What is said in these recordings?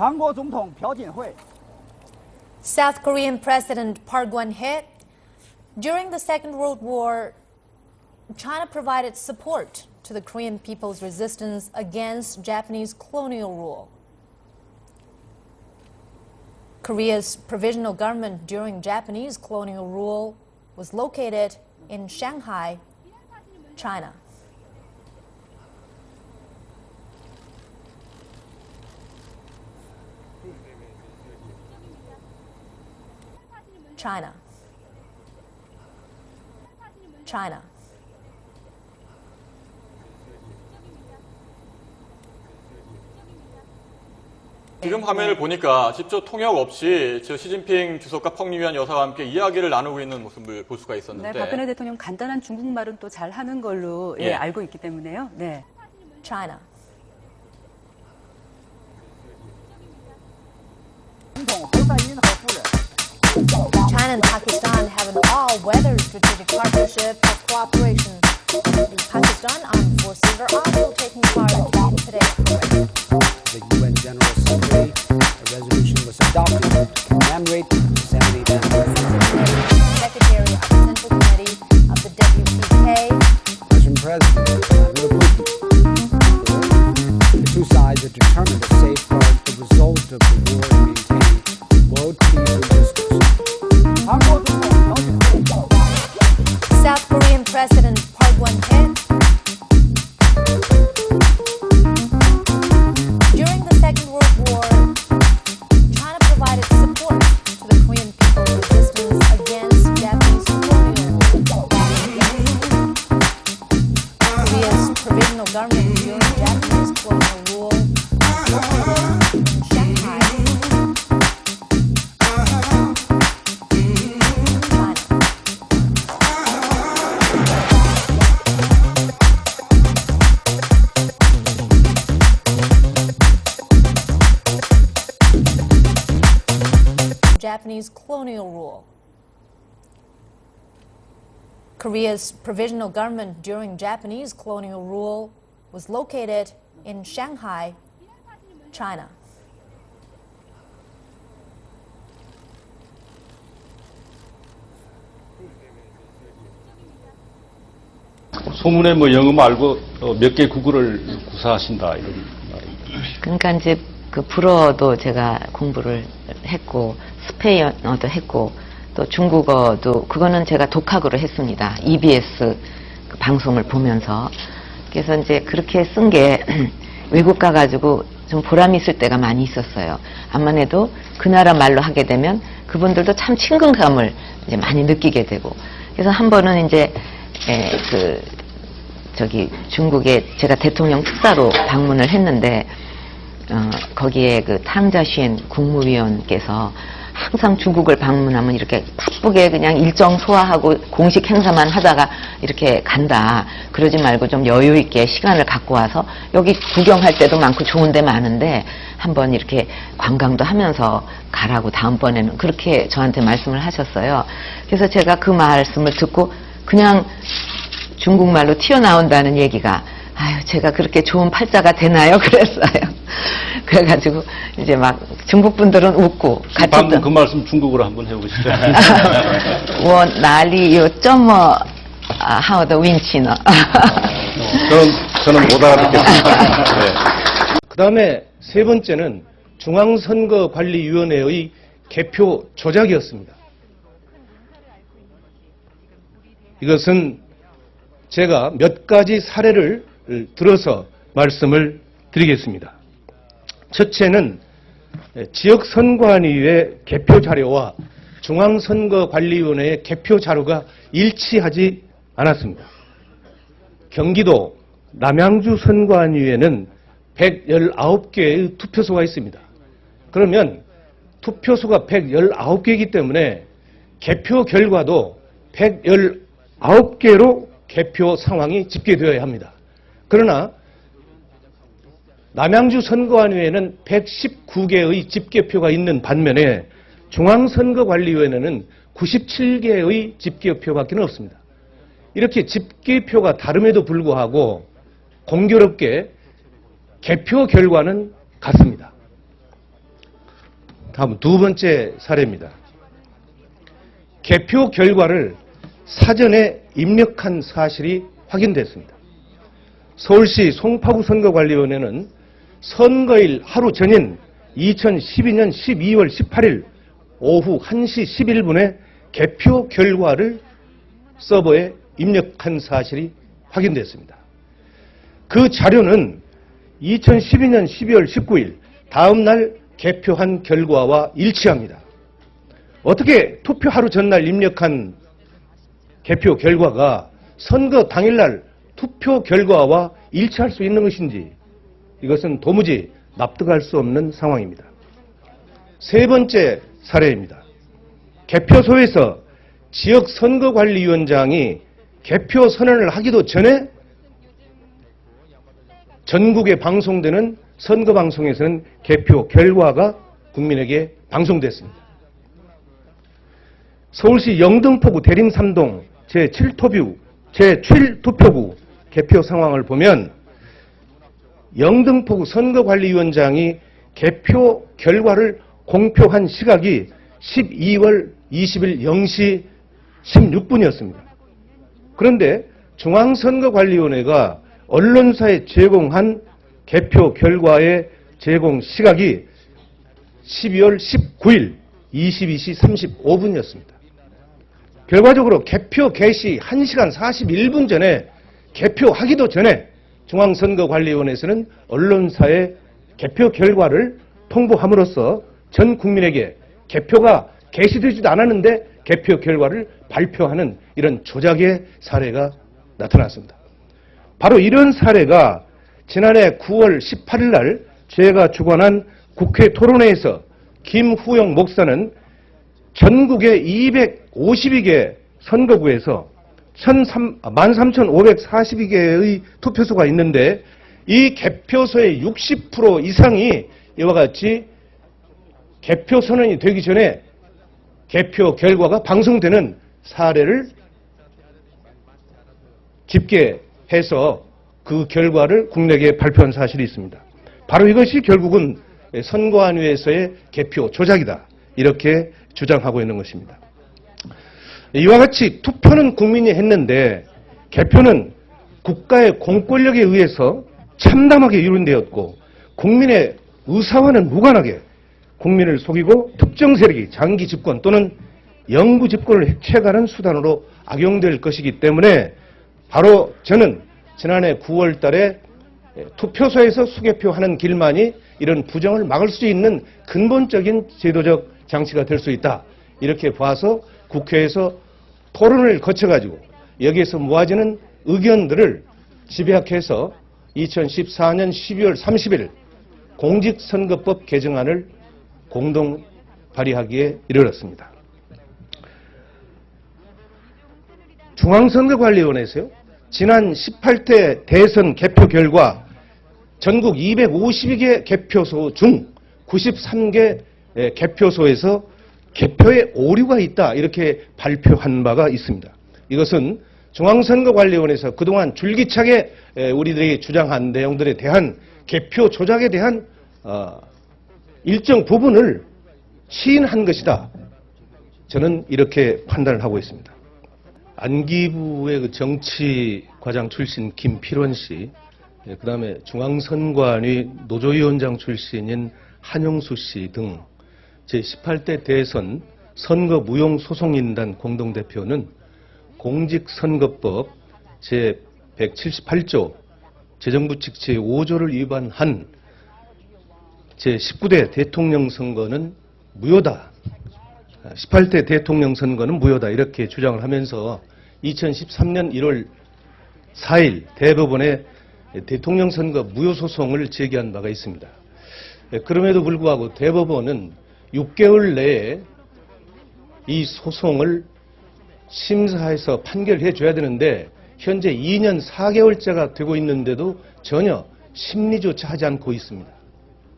韩国总统朴槿惠 South Korean President Park Geun-hye, during the Second World War, China provided support to the Korean people's resistance against Japanese colonial rule. Korea's provisional government during Japanese colonial rule was located in Shanghai, China. China. China. 지금 화면을 보니까 직접 통역 없이 저 시진핑 주석과 펑리위안 여사와 함께 이야기를 나누고 있는 모습을 볼 수가 네, 있었는데 박근혜 대통령 간단한 중국말은 또 잘 하는 걸로 예, 예. 알고 있기 때문에요. 네. China. Strategic partnership cooperation. The Pakistan Armed Forces are also taking part in today's the UN General Assembly, a resolution was adopted. To commemorate President Part Geun-hye. During the Second World War, China provided support to the Korean people's resistance against Japanese colonial. Korea's provisional government during Japanese colonial rule Japanese colonial rule. Korea's provisional government during Japanese colonial rule was located in Shanghai, China. 소문에 뭐 영어 말고 몇 개 국어를 구사하신다 이런 말입니다. 그러니까 이제 그 불어도 제가 공부를 했고 스페인어도 했고 또 중국어도 그거는 제가 독학으로 했습니다. EBS 그 방송을 보면서 그래서 이제 그렇게 쓴 게 외국 가가지고 좀 보람 있을 때가 많이 있었어요. 암만 해도 그 나라 말로 하게 되면 그분들도 참 친근감을 이제 많이 느끼게 되고 그래서 한 번은 이제 에, 그 저기 중국에 제가 대통령 특사로 방문을 했는데 어, 거기에 그 탕자쉔 국무위원께서 항상 중국을 방문하면 이렇게 바쁘게 그냥 일정 소화하고 공식 행사만 하다가 이렇게 간다. 그러지 말고 좀 여유 있게 시간을 갖고 와서 여기 구경할 때도 많고 좋은 데 많은데 한번 이렇게 관광도 하면서 가라고 다음번에는 그렇게 저한테 말씀을 하셨어요. 그래서 제가 그 말씀을 듣고 그냥 중국말로 튀어나온다는 얘기가 아유 제가 그렇게 좋은 팔자가 되나요? 그랬어요. 그래가지고 이제 막 중국 분들은 웃고 같이 방금 또 그 말씀 중국어로 한번 해보시죠. 我哪里有这么啊好的运气呢？ 저는 저는 못 알아듣겠습니다. 네. 그 다음에 세 번째는 중앙선거관리위원회의 개표 조작이었습니다. 이것은 제가 몇 가지 사례를 들어서 말씀을 드리겠습니다. 첫째는 지역선관위의 개표 자료와 중앙선거관리위원회의 개표 자료가 일치하지 않았습니다. 경기도 남양주 선관위에는 119개의 투표소가 있습니다. 그러면 투표소가 119개이기 때문에 개표 결과도 119개로 개표 상황이 집계되어야 합니다. 그러나 남양주 선거관위에는 119개의 집계표가 있는 반면에 중앙선거관리위원회는 97개의 집계표밖에 없습니다. 이렇게 집계표가 다름에도 불구하고 공교롭게 개표 결과는 같습니다. 다음 두 번째 사례입니다. 개표 결과를 사전에 입력한 사실이 확인됐습니다. 서울시 송파구 선거관리위원회는 선거일 하루 전인 2012년 12월 18일 오후 1시 11분에 개표 결과를 서버에 입력한 사실이 확인됐습니다. 그 자료는 2012년 12월 19일 다음 날 개표한 결과와 일치합니다. 어떻게 투표 하루 전날 입력한 개표 결과가 선거 당일날 투표 결과와 일치할 수 있는 것인지 이것은 도무지 납득할 수 없는 상황입니다. 세 번째 사례입니다. 개표소에서 지역 선거관리위원장이 개표 선언을 하기도 전에 전국에 방송되는 선거 방송에서는 개표 결과가 국민에게 방송됐습니다. 서울시 영등포구 대림 3동 제7토뷰 제7투표구 개표 상황을 보면 영등포구 선거관리위원장이 개표 결과를 공표한 시각이 12월 20일 0시 16분이었습니다. 그런데 중앙선거관리위원회가 언론사에 제공한 개표 결과의 제공 시각이 12월 19일 22시 35분이었습니다. 결과적으로 개표 개시 1시간 41분 전에 개표하기도 전에 중앙선거관리위원회에서는 언론사에 개표 결과를 통보함으로써 전 국민에게 개표가 개시되지도 않았는데 개표 결과를 발표하는 이런 조작의 사례가 나타났습니다. 바로 이런 사례가 지난해 9월 18일 날 제가 주관한 국회 토론회에서 김후영 목사는 전국의 252개 선거구에서 13,542개의 투표소가 있는데 이 개표소의 60% 이상이 이와 같이 개표 선언이 되기 전에 개표 결과가 방송되는 사례를 집계해서 그 결과를 국내에 발표한 사실이 있습니다. 바로 이것이 결국은 선거안위에서의 개표 조작이다. 이렇게 주장하고 있는 것입니다. 이와 같이 투표는 국민이 했는데 개표는 국가의 공권력에 의해서 참담하게 이룬되었고 국민의 의사와는 무관하게 국민을 속이고 특정 세력이 장기 집권 또는 영구 집권을 해체하는 수단으로 악용될 것이기 때문에 바로 저는 지난해 9월 달에 투표소에서 수개표하는 길만이 이런 부정을 막을 수 있는 근본적인 제도적 장치가 될 수 있다. 이렇게 봐서 국회에서 토론을 거쳐가지고 여기에서 모아지는 의견들을 집약해서 2014년 12월 30일 공직선거법 개정안을 공동 발의하기에 이르렀습니다. 중앙선거관리위원회에서요. 지난 18대 대선 개표 결과 전국 252개 개표소 중 93개 개표소에서 개표에 오류가 있다 이렇게 발표한 바가 있습니다. 이것은 중앙선거관리위원회에서 그동안 줄기차게 우리들이 주장한 내용들에 대한 개표 조작에 대한 어, 일정 부분을 시인한 것이다. 저는 이렇게 판단을 하고 있습니다. 안기부의 그 정치 과장 출신 김필원 씨, 그 다음에 중앙선관위 노조위원장 출신인 한영수 씨등 제18대 대선 선거 무용 소송인단 공동대표는 공직선거법 제178조 재정부칙 제5조를 위반한 제19대 대통령 선거는 무효다. 18대 대통령 선거는 무효다. 이렇게 주장을 하면서 2013년 1월 4일 대법원에 대통령 선거 무효 소송을 제기한 바가 있습니다. 그럼에도 불구하고 대법원은 6개월 내에 이 소송을 심사해서 판결해 줘야 되는데 현재 2년 4개월째가 되고 있는데도 전혀 심리조차 하지 않고 있습니다.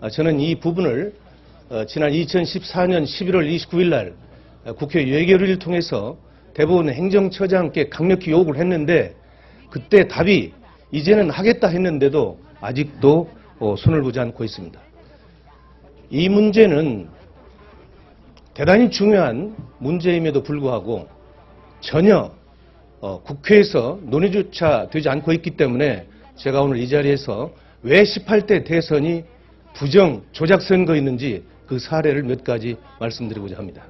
아, 저는 이 부분을 어, 지난 2014년 11월 29일 날 국회 예결위를 통해서 대법원 행정처장께 강력히 요구를 했는데 그때 답이 이제는 하겠다 했는데도 아직도 어, 손을 보지 않고 있습니다. 이 문제는 대단히 중요한 문제임에도 불구하고 전혀 어, 국회에서 논의조차 되지 않고 있기 때문에 제가 오늘 이 자리에서 왜 18대 대선이 부정 조작 선거였는지 그 사례를 몇 가지 말씀드리고자 합니다.